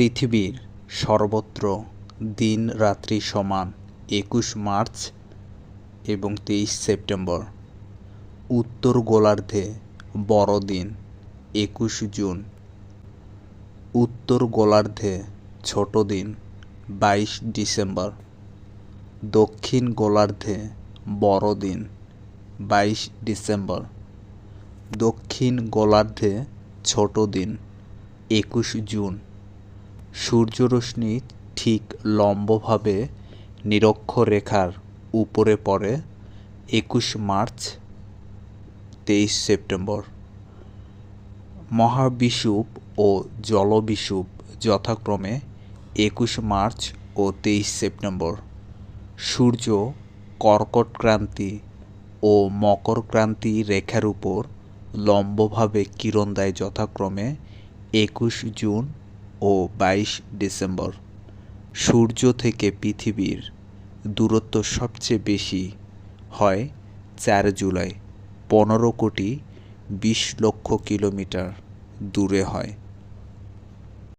পৃথিবীর সর্বত্র দিন রাত্রি সমান একুশ মার্চ এবং তেইশ সেপ্টেম্বর। উত্তর গোলার্ধে বড়দিন একুশ জুন। উত্তর গোলার্ধে ছোট দিন, বাইশ ডিসেম্বর। দক্ষিণ গোলার্ধে বড়দিন বাইশ ডিসেম্বর। দক্ষিণ গোলার্ধে ছোট দিন, একুশ জুন। সূর্যরশ্মি ঠিক লম্বভাবে নিরক্ষরেখার উপরে পড়ে একুশ মার্চ, তেইশ সেপ্টেম্বর। মহাবিষুব ও জলবিষুব যথাক্রমে একুশ মার্চ ও তেইশ সেপ্টেম্বর। সূর্য কর্কটক্রান্তি ও মকরক্রান্তি রেখার উপর লম্বভাবে কিরণ দেয় যথাক্রমে একুশ জুন ও বাইশ ডিসেম্বর। সূর্য থেকে পৃথিবীর দূরত্ব সবচেয়ে বেশি হয় চার জুলাই, পনেরো কোটি বিশ লক্ষ কিলোমিটার দূরে হয়।